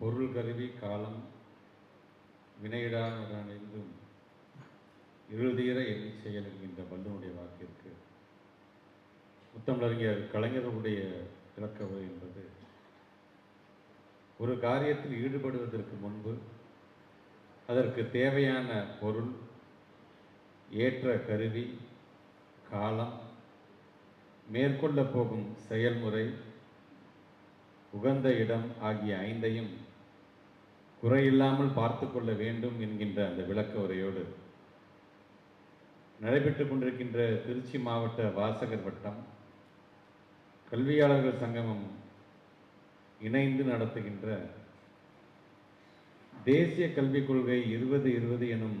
பொருள் கருவி காலம் வினையிடானிருந்தும் இருதீர எண்ணி செயல் என்கின்ற வல்லுனுடைய வாக்கிற்கு முத்தமிழறிஞர் கலைஞர்களுடைய விளக்க உரை என்பது ஒரு காரியத்தில் ஈடுபடுவதற்கு முன்பு அதற்கு தேவையான பொருள் ஏற்ற கருவி காலம் மேற்கொள்ள போகும் செயல்முறை உகந்த இடம் ஆகிய ஐந்தையும் குறையில்லாமல் பார்த்து கொள்ள வேண்டும் என்கின்ற அந்த விளக்க உரையோடு நடைபெற்றுக் கொண்டிருக்கின்ற திருச்சி மாவட்ட வாசகர் வட்டம் கல்வியாளர்கள் சங்கமம் இணைந்து நடத்துகின்ற தேசிய கல்விக் கொள்கை இருபது இருபது எனும்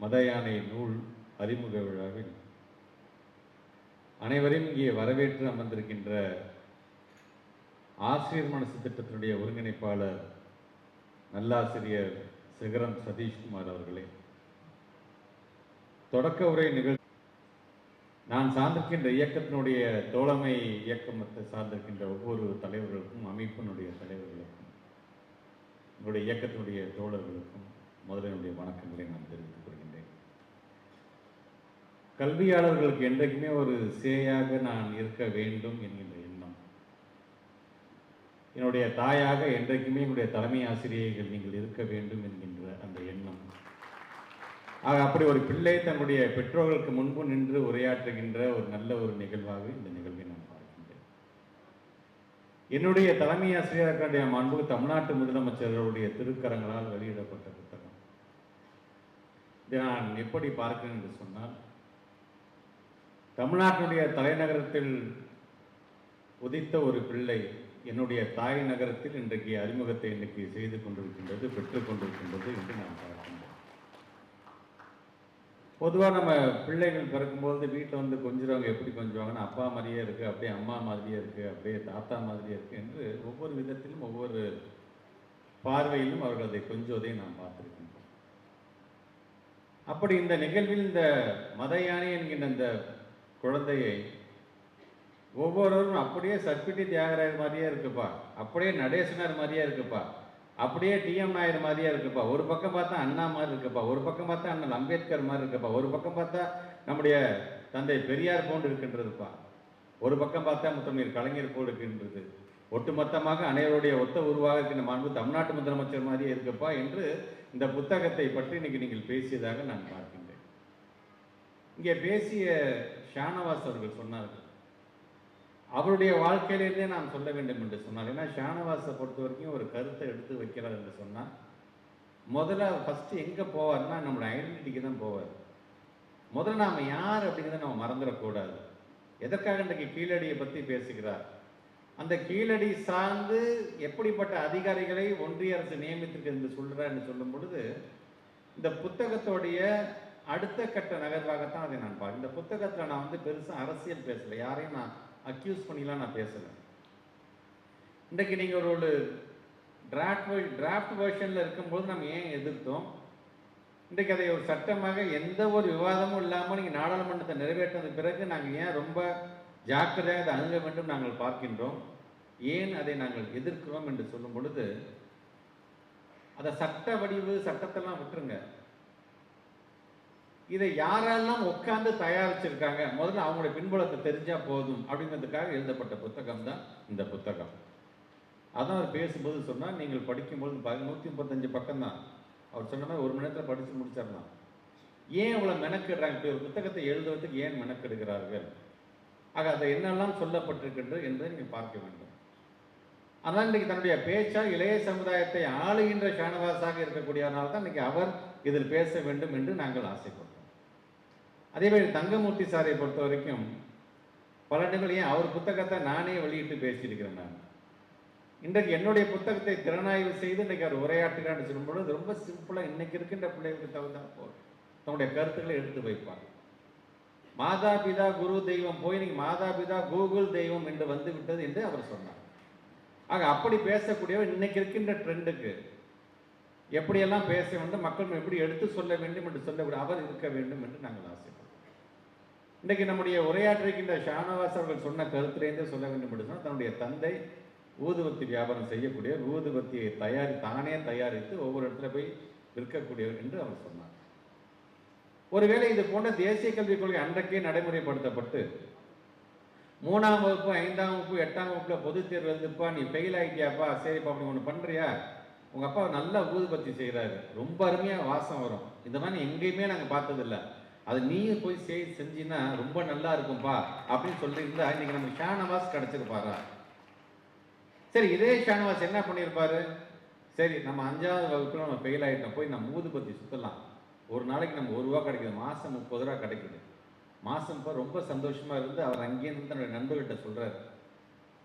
மதயானை நூல் அறிமுக விழாவில் அனைவரையும் இங்கே வரவேற்று அமர்ந்திருக்கின்ற ஆசிரியர் மனசு திட்டத்தினுடைய ஒருங்கிணைப்பாளர் நல்லாசிரியர் சிகரம் சதீஷ்குமார் அவர்களே. தொடக்க உரை நிகழ்ச்சி நான் சார்ந்திருக்கின்ற இயக்கத்தினுடைய தோழமை இயக்கத்தை சார்ந்திருக்கின்ற ஒவ்வொரு தலைவர்களுக்கும் அமைப்பினுடைய தலைவர்களுக்கும் என்னுடைய இயக்கத்தினுடைய தோழர்களுக்கும் முதலினுடைய என்னுடைய வணக்கங்களை நான் தெரிவித்துக் கொள்கின்றேன். கல்வியாளர்களுக்கு என்றைக்குமே ஒரு சேயாக நான் இருக்க வேண்டும் என்கின்ற என்னுடைய தாயாக என்றைக்குமே என்னுடைய தலைமை ஆசிரியர்கள் நீங்கள் இருக்க வேண்டும் என்கின்ற அந்த எண்ணம். ஆக அப்படி ஒரு பிள்ளை தன்னுடைய பெற்றோர்களுக்கு முன்பு நின்று உரையாற்றுகின்ற ஒரு நல்ல ஒரு நிகழ்வாக இந்த நிகழ்வை நான் பார்க்கின்றேன் என்னுடைய தலைமை ஆசிரியர்களுடைய மாண்பு தமிழ்நாட்டு முதலமைச்சர்களுடைய திருக்கரங்களால் வெளியிடப்பட்ட புத்தகம். இதை நான் எப்படி பார்க்கிறேன் என்று சொன்னால் தமிழ்நாட்டினுடைய தலைநகரத்தில் உதித்த ஒரு பிள்ளை என்னுடைய தாய் நகரத்தில் இன்றைக்கு அறிமுகத்தை இன்றைக்கு செய்து கொண்டிருக்கின்றது பெற்றுக் கொண்டிருக்கின்றது என்று நாம் பார்க்கின்றோம். பொதுவாக நம்ம பிள்ளைகள் பிறக்கும்போது வீட்டில் வந்து கொஞ்சுறவங்க எப்படி கொஞ்சுவாங்கன்னா அப்பா மாதிரியே இருக்குது அப்படியே அம்மா மாதிரியே இருக்குது அப்படியே தாத்தா மாதிரியே இருக்குது என்று ஒவ்வொரு விதத்திலும் ஒவ்வொரு பார்வையிலும் அவர்கள் அதை கொஞ்சுவதை நாம் பார்த்துருக்கின்றோம். அப்படி இந்த நிகழ்வில் இந்த மதயானி என்கின்ற இந்த குழந்தையை ஒவ்வொருவரும் அப்படியே சத்பிட்டி தியாகராயர் மாதிரியே இருக்குப்பா. அப்படியே நடேசனார் மாதிரியே இருக்குப்பா. அப்படியே டிஎம் நாயர் மாதிரியே இருக்குப்பா. ஒரு பக்கம் பார்த்தா அண்ணா மாதிரி இருக்குப்பா. ஒரு பக்கம் பார்த்தா அண்ணன் அம்பேத்கர் மாதிரி இருக்குப்பா. ஒரு பக்கம் பார்த்தா நம்முடைய தந்தை பெரியார் போன்று இருக்கின்றதுப்பா. ஒரு பக்கம் பார்த்தா முத்தமிழ் கலைஞர் போல் இருக்கின்றது. ஒட்டுமொத்தமாக அனைவருடைய ஒத்த உருவாக இருக்கின்ற மாண்பு தமிழ்நாட்டு முதலமைச்சர் மாதிரியே இருக்குப்பா என்று இந்த புத்தகத்தை பற்றி இன்னைக்கு நீங்கள் பேசியதாக நான் பார்க்கின்றேன். இங்கே பேசிய ஷானவாஸ் அவர்கள் சொன்னார்கள். அவருடைய வாழ்க்கையிலிருந்தே நான் சொல்ல வேண்டும் என்று சொன்னார். ஏன்னா ஷானவாஸை பொறுத்த வரைக்கும் ஒரு கருத்தை எடுத்து வைக்கிறார் என்று சொன்னால் முதல்ல ஃபஸ்ட்டு எங்கே போவார்னா நம்மளோட ஐடென்டிட்டிக்கு தான் போவார். முதல்ல நாம் யார் அப்படிங்கிறத நம்ம மறந்துடக்கூடாது. எதற்காக இன்றைக்கு கீழடியை பற்றி பேசுகிறார்? அந்த கீழடி சார்ந்து எப்படிப்பட்ட அதிகாரிகளை ஒன்றிய அரசு நியமித்திருக்கு என்று சொல்கிறான்னு சொல்லும் பொழுது இந்த புத்தகத்தோடைய அடுத்த கட்ட நகர்வாகத்தான் அதை நான் பார்க்க இந்த புத்தகத்தில் நான் வந்து பெருசாக அரசியல் பேசலை. யாரையும் நான் அக்யூஸ் பண்ணிலாம் நான் பேசலை. இன்றைக்கு நீங்கள் ஒரு ஒரு டிராஃப்ட் டிராஃப்ட் வேர்ஷனில் இருக்கும்போது நம்ம ஏன் எதிர்த்தோம்? இன்றைக்கு அதை ஒரு சட்டமாக எந்த ஒரு விவாதமும் இல்லாமல் நீங்கள் நாடாளுமன்றத்தை நிறைவேற்றின பிறகு நாங்கள் ஏன் ரொம்ப ஜாக்கிரதையாக அதை அணுக வேண்டும் நாங்கள் பார்க்கின்றோம்? ஏன் அதை நாங்கள் எதிர்க்கிறோம் என்று சொல்லும் பொழுது அதை சட்ட வடிவு சட்டத்தெல்லாம் விட்டுருங்க. இதை யாரெல்லாம் உட்காந்து தயாரிச்சிருக்காங்க? முதல்ல அவங்களுடைய பின்புலத்தை தெரிஞ்சா போதும் அப்படிங்கிறதுக்காக எழுதப்பட்ட புத்தகம் தான் இந்த புத்தகம். அதான் அவர் பேசும்போது சொன்னால் நீங்கள் படிக்கும்போது நூற்றி முப்பத்தஞ்சு பக்கம் தான். அவர் சொன்ன மாதிரி ஒரு மணி நேரத்தில் படித்து முடிச்சிடலாம். ஏன் இவ்வளோ மெனக்கிடுறாங்க? இப்படி ஒரு புத்தகத்தை எழுதுவதற்கு ஏன் மெனக்கெடுகிறார்கள்? ஆக அதை என்னெல்லாம் சொல்லப்பட்டிருக்கின்றது என்பதை நீங்கள் பார்க்க வேண்டும். ஆனால் இன்றைக்கு தன்னுடைய பேச்சால் இளைய சமுதாயத்தை ஆளுகின்ற ஷானவாசாக இருக்கக்கூடியவனால் தான் இன்றைக்கி அவர் இதில் பேச வேண்டும் என்று நாங்கள் ஆசைப்படுவோம் அதே மாதிரி தங்கமூர்த்தி சாரை பொறுத்த வரைக்கும் பல இடங்கள் ஏன் அவர் புத்தகத்தை நானே வெளியிட்டு பேசியிருக்கிறேன் நான். இன்றைக்கு என்னுடைய புத்தகத்தை திறனாய்வு செய்து இன்றைக்கு அவர் உரையாற்றுகிறான்னு சொல்லும்பொழுது ரொம்ப சிம்பிளாக இன்னைக்கு இருக்கின்ற பிள்ளைகளுக்கு தகுந்தா போ தன்னுடைய கருத்துக்களை எடுத்து வைப்பார். மாதா பிதா குரு தெய்வம் போய் இன்னைக்கு மாதா பிதா கூகுள் தெய்வம் என்று வந்து விட்டது என்று அவர் சொன்னார். ஆக அப்படி பேசக்கூடியவர் இன்னைக்கு இருக்கின்ற ட்ரெண்டுக்கு எப்படியெல்லாம் பேச வேண்டும் மக்கள் எப்படி எடுத்து சொல்ல வேண்டும் என்று சொல்லக்கூடிய அவர் இருக்க வேண்டும் என்று நாங்கள் ஆசைப்படுறோம். இன்றைக்கு நம்முடைய உரையாற்றிருக்கின்ற ஷானவாஸ் அவர்கள் சொன்ன கருத்திலேருந்தே சொல்ல வேண்டும் என்று சொன்னால் தன்னுடைய தந்தை ஊதுபத்தி வியாபாரம் செய்யக்கூடிய ஊதுபத்தியை தயாரி தானே தயாரித்து ஒவ்வொரு இடத்துல போய் விற்கக்கூடியவர் என்று அவர் சொன்னார். ஒருவேளை இது போன்ற தேசிய கல்விக் கொள்கை அன்றைக்கே நடைமுறைப்படுத்தப்பட்டு மூணாம் வகுப்பு ஐந்தாம் வகுப்பு எட்டாம் வகுப்புல பொது தேர்வு இருந்துப்பா நீ ஃபெயில் ஆகிட்டியாப்பா சரிப்பா அப்படி ஒன்று பண்ணுறியா உங்கள் அப்பா நல்லா ஊதுபத்தி செய்கிறாரு ரொம்ப அருமையாக வாசம் வரும். இந்த மாதிரி எங்கேயுமே நாங்கள் பார்த்ததில்ல. அது நீயும் போய் செய் செஞ்சின்னா ரொம்ப நல்லா இருக்கும்பா அப்படின்னு சொல்லியிருந்தா இன்னைக்கு நம்ம ஷானவாஸ் கிடச்சிருப்பாரா சரி இதே ஷானவாஸ் என்ன பண்ணியிருப்பாரு சரி நம்ம அஞ்சாவது வகுப்பில் நம்ம ஃபெயில் ஆகிட்டோம் போய் நம்ம ஊதுபத்தி சுற்றலாம் ஒரு நாளைக்கு நம்ம ஒரு ரூபா கிடைக்குது. மாதம் முப்பது ரூபா கிடைக்குது. மாதம் இப்போ ரொம்ப சந்தோஷமாக இருந்து அவர் அங்கேயிருந்து தன்னுடைய நண்பர்கிட்ட சொல்கிறாரு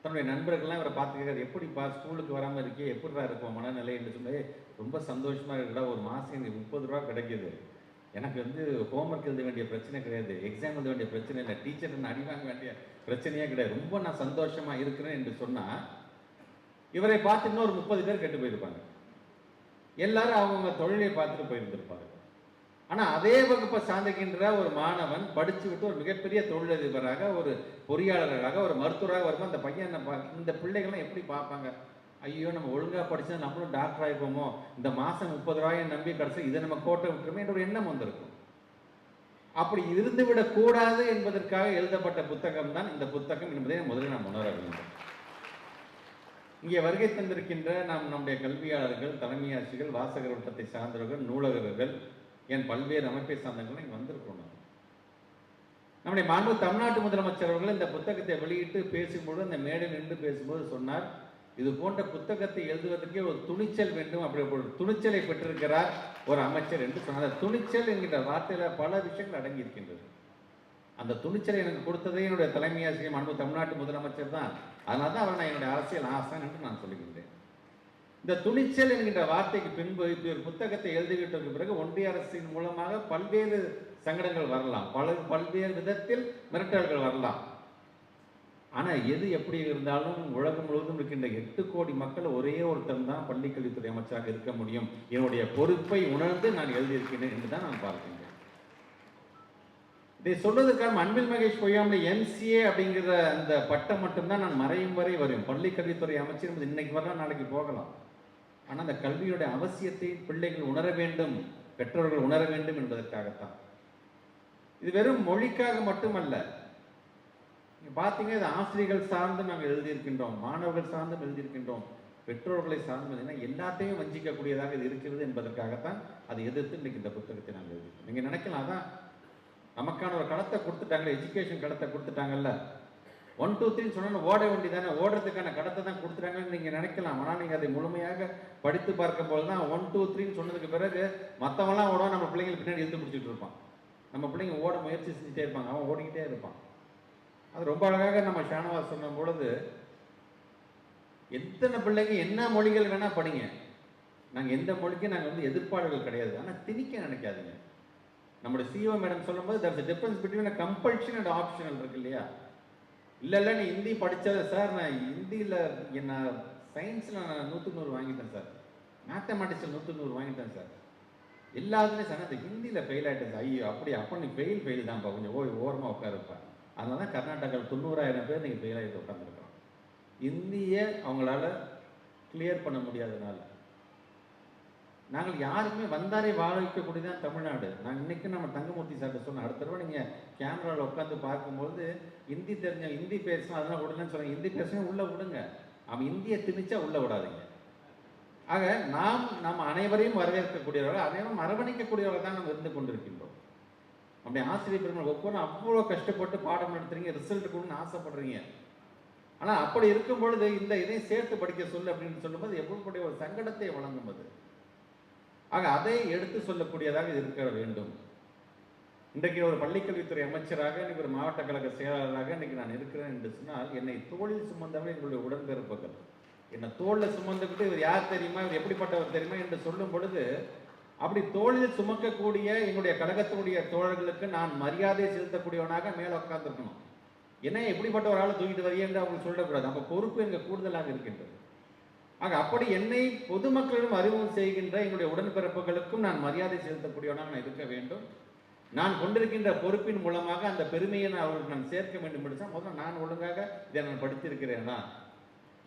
தன்னுடைய நண்பர்கள்லாம் இவரை பார்த்துக்கிறார் எப்படிப்பா ஸ்கூலுக்கு வராமல் இருக்கே? எப்படிடா இருக்கும் மனநிலை என்று சொல்லி ரொம்ப சந்தோஷமாக இருக்கடா. ஒரு மாதம் எனக்கு முப்பது ரூபா கிடைக்குது. எனக்கு வந்து ஹோம்ஒர்க் எழுத வேண்டிய பிரச்சனை கிடையாது. எக்ஸாம் எழுத வேண்டிய பிரச்சனை இல்லை. டீச்சர் நான் அடிவாங்க வேண்டிய பிரச்சனையே கிடையாது. ரொம்ப நான் சந்தோஷமா இருக்கிறேன் என்று சொன்னால் இவரை பார்த்து இன்னொரு முப்பது பேர் கெட்டு போயிருப்பாங்க. எல்லாரும் அவங்கவுங்க தொழிலை பார்த்துட்டு போயிருந்திருப்பாங்க. ஆனால் அதே வகுப்பை சார்ந்திருக்கின்ற ஒரு மாணவன் படிச்சு விட்டு ஒரு மிகப்பெரிய தொழிலதிபராக ஒரு பொறியாளராக ஒரு மருத்துவராக வரும்போது அந்த பையன் என்ன இந்த பிள்ளைகள்லாம் எப்படி பார்ப்பாங்க? ஐயோ நம்ம ஒழுங்காக படிச்சா நம்மளும் டாக்டர் ஆகிப்போமோ இந்த மாதம் முப்பது ரூபாயை நம்பி கிடச்சி இதை நம்ம கோட்டை விட்டுருமே என்ற ஒரு எண்ணம் வந்திருக்கும். அப்படி இருந்து விடக்கூடாது என்பதற்காக எழுதப்பட்ட புத்தகம் தான் இந்த புத்தகம் என்பதை முதலில் நாம் உணர வேண்டும். இங்கே வருகை தந்திருக்கின்ற நாம் நம்முடைய கல்வியாளர்கள் தலைமையாட்சிகள் வாசகர் வட்டத்தை சார்ந்தவர்கள் நூலகர்கள் என் பல்வேறு அமைப்பை சார்ந்தவர்கள் இங்கே வந்திருக்கோம் நம்முடைய மாண்பு தமிழ்நாட்டு முதலமைச்சர் அவர்கள் இந்த புத்தகத்தை வெளியிட்டு பேசும்பொழுது அந்த மேடை நின்று பேசும்போது சொன்னார் இது போன்ற புத்தகத்தை எழுதுவதற்கே ஒரு துணிச்சல் வேண்டும். அப்படி ஒரு துணிச்சலை பெற்றிருக்கிறார் ஒரு அமைச்சர் என்று சொன்னார் அந்த துணிச்சல் என்கின்ற வார்த்தையில பல விஷயங்கள் அடங்கி இருக்கின்றது. அந்த துணிச்சலை எனக்கு கொடுத்ததே என்னுடைய தலைமை ஆசிரியர் அன்பு தமிழ்நாட்டு முதலமைச்சர் தான். அதனால தான் அவர் நான் என்னுடைய அரசியல் ஆசான் என்று நான் சொல்லுகின்றேன் இந்த துணிச்சல் என்கின்ற வார்த்தைக்கு பின்பு இப்படி ஒரு புத்தகத்தை எழுதிவிட்டதற்கு பிறகு ஒன்றிய அரசின் மூலமாக பல்வேறு சங்கடங்கள் வரலாம். பல பல்வேறு விதத்தில் மிரட்டல்கள் வரலாம். ஆனால் எது எப்படி இருந்தாலும் உலகம் முழுவதும் இருக்கின்ற எட்டு கோடி மக்கள் ஒரே ஒருத்தன் தான் பள்ளிக்கல்வித்துறை அமைச்சராக இருக்க முடியும். என்னுடைய பொறுப்பை உணர்ந்து நான் எழுதியிருக்கிறேன் என்று தான் நான் பார்க்கின்றேன். இதை சொல்வதற்காக அன்பில் மகேஷ் பொய்யாமல் எம்சிஏ அப்படிங்கிற அந்த பட்டம் மட்டும்தான் நான் மறையும் வரை வரும். பள்ளிக்கல்வித்துறை அமைச்சர் இன்னைக்கு வரலாம் நாளைக்கு போகலாம். ஆனால் அந்த கல்வியுடைய அவசியத்தை பிள்ளைகள் உணர வேண்டும் பெற்றோர்கள் உணர வேண்டும் என்பதற்காகத்தான். இது வெறும் மொழிக்காக மட்டுமல்ல நீங்கள் பார்த்தீங்கன்னா இது ஆசிரியர்கள் சார்ந்து நாங்கள் எழுதியிருக்கின்றோம் மாணவர்கள் சார்ந்தும் எழுதியிருக்கின்றோம் பெற்றோர்களை சார்ந்து பார்த்தீங்கன்னா எல்லாத்தையும் வஞ்சிக்கக்கூடியதாக இது இருக்கிறது என்பதற்காகத்தான் அதை எதிர்த்து இன்றைக்கி இந்த புத்தகத்தை நாங்கள் எழுதியிருக்கோம். நீங்கள் நினைக்கலாம் அதான் நமக்கான ஒரு களத்தை கொடுத்துட்டாங்களே எஜுகேஷன் களத்தை கொடுத்துட்டாங்கல்ல. ஒன் டூ த்ரீ சொன்னால் ஓட வேண்டி தானே ஓடுறதுக்கான கடத்தை தான் கொடுத்துட்டாங்கன்னு நீங்கள் நினைக்கலாம். ஆனால் நீங்கள் அதை முழுமையாக படித்து பார்க்கும்போது தான் ஒன் டூ த்ரீன்னு சொன்னதுக்கு பிறகு மற்றவங்களாம் ஓடுவோம் நம்ம பிள்ளைங்களுக்கு பின்னாடி எழுந்து பிடிச்சிட்டு இருப்பான். நம்ம பிள்ளைங்க ஓட முயற்சி செஞ்சுட்டே இருப்பாங்க. அவன் ஓடிக்கிட்டே இருப்பான். அது ரொம்ப அழகாக நம்ம ஷானவாஸ் சொன்ன பொழுது எத்தனை பிள்ளைங்க என்ன மொழிகள் வேணால் படிங்க. நாங்கள் எந்த மொழிக்கும் நாங்கள் வந்து எதிர்ப்பாளர்கள் கிடையாது. ஆனால் திணிக்க நினைக்காதீங்க. நம்மளோட சிஓ மேடம் சொல்லும்போது that's difference between compulsion and optional இருக்கு இல்லையா? இல்லை இல்லை நீ ஹிந்தி படித்தது சார் நான் ஹிந்தியில் என்ன சயின்ஸில் நான் நூற்று நூறு வாங்கிட்டேன் சார் மேத்தமெட்டிக்ஸில் நூற்று நூறு வாங்கிட்டேன் சார் எல்லாத்துலேயும் சார் அந்த ஹிந்தியில் ஃபெயில் ஆகிட்டேன் சார் ஐயோ அப்படி அப்போ நீ ஃபெயில் ஃபெயில் தான்ப்பா. கொஞ்சம் ஓய் ஓரமாக உட்காருப்பேன் அதனால தான் கர்நாடகாவில் தொண்ணூறாயிரம் பேர் நீங்கள் ஃபெயில் உட்காந்துருக்கோம் இந்தியை அவங்களால கிளியர் பண்ண முடியாதனால நாங்கள் யாருக்குமே வந்தாரே வாழ வைக்கக்கூடியதான் தமிழ்நாடு. நான் இன்னைக்கு நம்ம தங்கமூர்த்தி சார்கிட்ட சொன்னேன். அடுத்த தடவை நீங்கள் கேமராவில் உட்காந்து பார்க்கும்போது ஹிந்தி தெரிஞ்ச ஹிந்தி பேசணும் அதெல்லாம் விடலன்னு சொன்னாங்க. ஹிந்தி பேசணும் உள்ளே விடுங்க. அவன் இந்தியை திணிச்சா உள்ளே விடாதீங்க. ஆக நாம் நம்ம அனைவரையும் வரவேற்கக்கூடியவர்கள் அனைவரும் அரவணைக்கக்கூடியவர்கள் தான் நம்ம இருந்து கொண்டிருக்கின்றோம். அப்படி ஆசிரியர் பெருமாள் ஒவ்வொரு அவ்வளோ கஷ்டப்பட்டு பாடம் நடத்துறீங்க ரிசல்ட் கொடுன்னு ஆசைப்படுறீங்க. ஆனால் அப்படி இருக்கும் பொழுது இந்த இதையும் சேர்த்து படிக்க சொல்லு அப்படின்னு சொல்லும்போது எப்படிப்பட்ட ஒரு சங்கடத்தை வழங்கும் அது. ஆக அதை எடுத்து சொல்லக்கூடியதாக இருக்க வேண்டும். இன்றைக்கு ஒரு பள்ளிக்கல்வித்துறை அமைச்சராக இன்னைக்கு ஒரு மாவட்ட கழக செயலாளராக இன்னைக்கு நான் இருக்கிறேன் என்று சொன்னால் என்னை தோளில் சுமந்தவர்கள் எங்களுடைய உடன்பிறப்புகள். என்னை தோளில் சுமந்துக்கிட்டு இவர் யார் தெரியுமா இவர் எப்படிப்பட்டவர் தெரியுமா என்று சொல்லும் பொழுது அப்படி தோளில் சுமக்கக்கூடிய என்னுடைய கழகத்தினுடைய தோழர்களுக்கு நான் மரியாதை செலுத்தக்கூடியவனாக மேலே உட்காந்துருக்கணும் என்ன எப்படிப்பட்ட ஒரு ஆளை தூக்கிட்டு வரையே என்று அவங்க சொல்லக்கூடாது. நம்ம பொறுப்பு எங்க கூடுதலாக இருக்கின்றது. ஆக அப்படி என்னை பொதுமக்களிடம் அறிமுகம் செய்கின்ற என்னுடைய உடன்பிறப்புகளுக்கும் நான் மரியாதை செலுத்தக்கூடியவனாக நான் இருக்க வேண்டும். நான் கொண்டிருக்கின்ற பொறுப்பின் மூலமாக அந்த பெருமையை நான் அவர்களுக்கு நான் சேர்க்க வேண்டும் என்று முதல்ல நான் ஒழுங்காக இதை நான் படித்திருக்கிறேனா?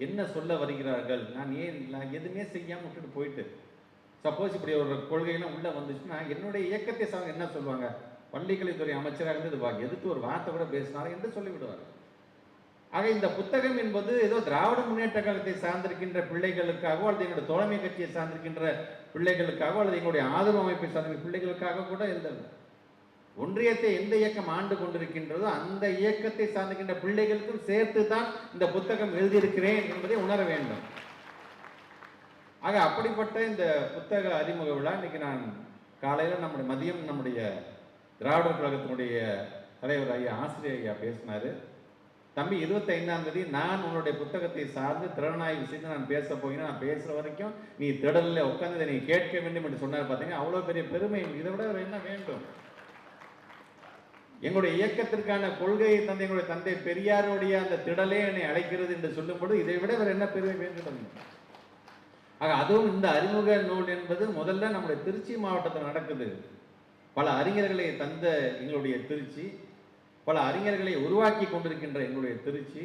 என்ன சொல்ல வருகிறார்கள்? நான் ஏன் நான் எதுவுமே செய்யாமல் விட்டுட்டு போயிட்டு சப்போஸ் இப்படி ஒரு கொள்கையெல்லாம் உள்ளே வந்துச்சுன்னா என்னுடைய இயக்கத்தை சார்ந்து என்ன சொல்லுவாங்க? பள்ளிக்கல்வித்துறை அமைச்சராக இருந்து இது வா- ஒரு வார்த்தை கூட பேசினாலும் என்று சொல்லிவிடுவார். ஆக இந்த புத்தகம் என்பது ஏதோ திராவிட முன்னேற்ற கழகத்தை சார்ந்திருக்கின்ற பிள்ளைகளுக்காகவோ அல்லது எங்களுடைய தோழமை கட்சியை சார்ந்திருக்கின்ற பிள்ளைகளுக்காகவோ அல்லது எங்களுடைய ஆதரவு அமைப்பை சார்ந்த பிள்ளைகளுக்காக கூட எழுதவில்லை ஒன்றியத்தை எந்த இயக்கம் ஆண்டு கொண்டிருக்கின்றதோ அந்த இயக்கத்தை சார்ந்திருக்கின்ற பிள்ளைகளுக்கும் சேர்த்து தான் இந்த புத்தகம் எழுதியிருக்கிறேன் என்பதை உணர வேண்டும். ஆக அப்படிப்பட்ட இந்த புத்தக அறிமுக விழா இன்னைக்கு நான் காலையில் நம்முடைய மதியம் நம்முடைய திராவிட கழகத்தினுடைய தலைவர் ஐயா ஆசிரியர் ஐயா பேசினார். தம்பி இருபத்தைந்தாம் தேதி நான் உன்னுடைய புத்தகத்தை சார்ந்து திறனாய்வு செய்து நான் பேச போகிறேன். நான் பேசுகிற வரைக்கும் நீ திடலில் உட்காந்து இதை நீ கேட்க வேண்டும் என்று சொன்னார் பார்த்தீங்கன்னா அவ்வளோ பெரிய பெருமை. இதை விட என்ன வேண்டும்? எங்களுடைய இயக்கத்திற்கான கொள்கையை தந்தை எங்களுடைய தந்தை பெரியாருடைய அந்த திடலே என்னை அழைக்கிறது என்று சொல்லும்போது இதை விட வேறு என்ன பெருமை வேண்டும் ஆக அதுவும் இந்த அறிமுக நூல் என்பது முதல்ல நம்முடைய திருச்சி மாவட்டத்தில் நடக்குது. பல அறிஞர்களை தந்த எங்களுடைய திருச்சி பல அறிஞர்களை உருவாக்கி கொண்டிருக்கின்ற எங்களுடைய திருச்சி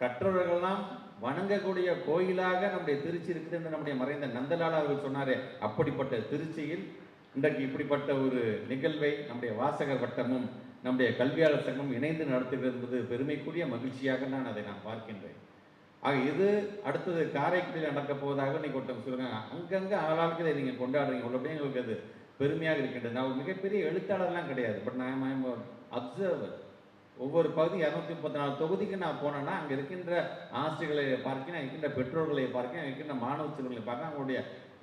கற்றவர்கள்லாம் வணங்கக்கூடிய கோயிலாக நம்முடைய திருச்சி இருக்குது என்று நம்முடைய மறைந்த நந்தலால் அவர்கள் சொன்னாரே அப்படிப்பட்ட திருச்சியில் இன்றைக்கு இப்படிப்பட்ட ஒரு நிகழ்வை நம்முடைய வாசகர் வட்டமும் நம்முடைய கல்வியாளர் சங்கமும் இணைந்து நடத்துகிறது என்பது பெருமைக்குரிய மகிழ்ச்சியாக நான் அதை நான் பார்க்கின்றேன். ஆக இது அடுத்தது காரைக்குடியில் நடக்க போவதாக நீங்கள் ஒருத்தவங்க சொல்லுங்க அங்கங்கே ஆளாளுக்கு இதை நீங்கள் கொண்டாடுறீங்க உள்ளபடி எங்களுக்கு அது பெருமையாக இருக்கின்றது. நான் மிகப்பெரிய எழுத்தாளர்லாம் கிடையாது. பட் நான் அப்சர்வர் ஒவ்வொரு பகுதி இரநூத்தி முப்பத்தி நாலு தொகுதிக்கு நான் போனேன்னா அங்கே இருக்கின்ற ஆசிரியர்களை பார்க்கிறேன் இருக்கின்ற பெற்றோர்களை பார்க்கிறேன் இருக்கின்ற மாணவ செல்வங்களை பார்க்க அவங்களுடைய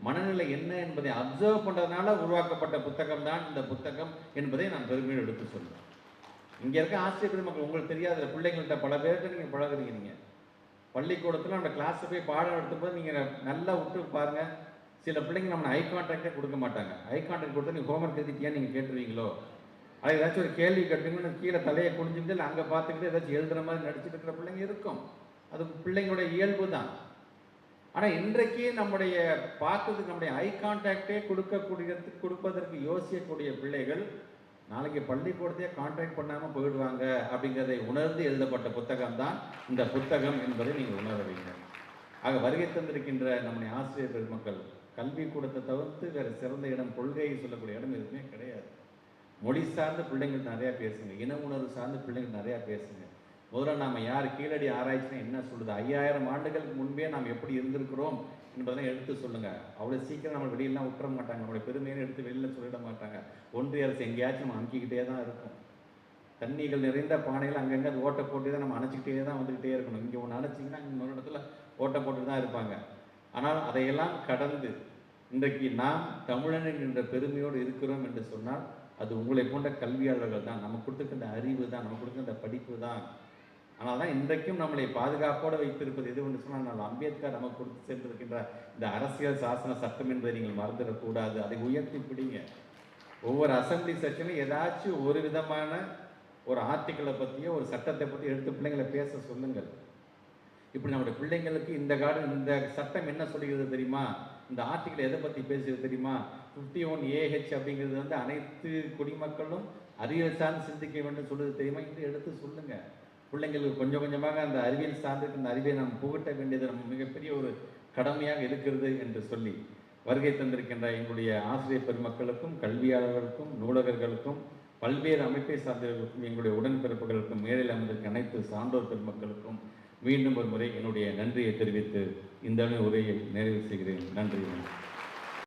மனநிலை என்ன என்பதை அப்சர்வ் பண்ணுறதுனால உருவாக்கப்பட்ட புத்தகம் தான் இந்த புத்தகம் என்பதை நான் பெருமையோடு எடுத்து சொல்லுவேன் இங்கே இருக்க ஆசிரியர் பெருமக்கள் உங்களுக்கு தெரியாத பிள்ளைங்கள்ட்ட பல பேர்கிட்ட நீங்கள் பழகுறீங்க நீங்கள் பள்ளிக்கூடத்தில் அந்த கிளாஸில் போய் பாடம் எடுத்தும்போது நீங்கள் நல்லா விட்டு பாருங்கள் சில பிள்ளைங்க நம்ம ஐ கான்டாக்டே கொடுக்க மாட்டாங்க. ஐ கான்டாக்ட் கொடுத்து நீங்கள் ஹோம்ஒர்க் எழுதிட்டியா நீங்கள் கேட்டுருவீங்களோ? அது ஏதாச்சும் ஒரு கேள்வி கேட்டீங்கன்னு கீழே தலையை குனிஞ்சுட்டு இல்லை அங்கே பார்த்துக்கிட்டு ஏதாச்சும் எழுதுற மாதிரி நடிச்சிட்டு இருக்கிற பிள்ளைங்க இருக்கும். அது பிள்ளைங்களோட இயல்பு தான். ஆனால் இன்றைக்கு நம்முடைய பார்க்கறதுக்கு நம்முடைய ஐ கான்டாக்டே கொடுக்கக்கூடியது கொடுப்பதற்கு யோசிக்கக்கூடிய பிள்ளைகள் நாளைக்கு பள்ளிக்கூடத்தையே கான்டாக்ட் பண்ணாமல் போயிடுவாங்க அப்படிங்கிறதை உணர்ந்து எழுதப்பட்ட புத்தகம் தான் இந்த புத்தகம் என்பதை நீங்கள் உணர வைங்க ஆக வருகை தந்திருக்கின்ற நம்முடைய ஆசிரியர் பெருமக்கள் கல்வி கூடத்தை தவிர்த்து வேறு சிறந்த இடம் கொள்கையை சொல்லக்கூடிய இடம் எதுவுமே கிடையாது. மொழி சார்ந்த பிள்ளைங்கள் நிறையா பேசுங்க இன உணர்வு சார்ந்த பிள்ளைங்கள் நிறையா பேசுங்க. முதல்ல நாம் யார் கீழடி ஆராய்ச்சினா என்ன சொல்லுது? ஐயாயிரம் ஆண்டுகளுக்கு முன்பே நாம் எப்படி இருந்திருக்கிறோம் என்பதெல்லாம் எடுத்து சொல்லுங்க. அவ்வளோ சீக்கிரம் நம்ம வெளியெல்லாம் விட்டுற மாட்டாங்க. நம்மளுடைய பெருமையை எடுத்து வெளியில் சொல்லிட மாட்டாங்க. ஒன்றிய அரசு எங்கேயாச்சும் நம்ம அமுக்கிக்கிட்டே தான் இருக்கும். தண்ணிகள் நிறைந்த பானைகள் அங்கங்கே அது ஓட்டை போட்டு தான் நம்ம அணைச்சிக்கிட்டே தான் வந்துக்கிட்டே இருக்கணும். இங்கே ஒன்று அணைச்சிங்கன்னா இன்னொரு இடத்துல ஓட்டை போட்டு தான் இருப்பாங்க. ஆனால் அதையெல்லாம் கடந்து இன்றைக்கு நாம் தமிழன் என்ற பெருமையோடு இருக்கிறோம் என்று சொன்னால் அது உங்களை போன்ற கல்வியாளர்கள் தான். நம்ம கொடுத்துருக்கின்ற அறிவு தான். நம்ம கொடுக்கின்ற படிப்பு தான். ஆனால் தான் இன்றைக்கும் நம்மளை பாதுகாப்போடு வைத்திருப்பது எது என்று சொன்னால் நான் அம்பேத்கர் நமக்கு கொடுத்து சென்றிருக்கின்ற இந்த அரசியல் சாசன சட்டம் என்பதை நீங்கள் மறந்துடக்கூடாது. அதை உயர்த்தி பிடிங்க. ஒவ்வொரு அசம்பிளி செஷனும் ஏதாச்சும் ஒரு விதமான ஒரு ஆர்டிக்கிளை பற்றியோ ஒரு சட்டத்தை பற்றி எடுத்து பிள்ளைங்களை பேச சொல்லுங்கள். இப்படி நம்முடைய பிள்ளைங்களுக்கு இந்த காடு இந்த சட்டம் என்ன சொல்லுகிறது தெரியுமா? இந்த ஆர்டிக்கல் எதை பற்றி பேசுகிறது தெரியுமா? ஃபிஃப்டி ஒன் ஏஹெச் அப்படிங்கிறது வந்து அனைத்து குடிமக்களும் அறிவியல் சார்ந்து சிந்திக்க வேண்டும் சொல்லுறது தெரியுமா? என்று எடுத்து சொல்லுங்கள் பிள்ளைங்களுக்கு கொஞ்சம் கொஞ்சமாக அந்த அறிவியல் சார்ந்து இந்த அறிவை நாம் புகட்ட வேண்டியது நம்ம மிகப்பெரிய ஒரு கடமையாக இருக்கிறது என்று சொல்லி வருகை தந்திருக்கின்ற எங்களுடைய ஆசிரியர் பெருமக்களுக்கும் கல்வியாளர்களுக்கும் நூலகர்களுக்கும் பல்வேறு அமைப்பை சார்ந்தவர்களுக்கும் எங்களுடைய உடன்பிறப்புகளுக்கும் மேலில் அமர்ந்திருக்க அனைத்து சான்றோர் பெருமக்களுக்கும் மீண்டும் ஒரு முறை என்னுடைய நன்றியை தெரிவித்து இந்த உரையை நிறைவு செய்கிறேன். நன்றி.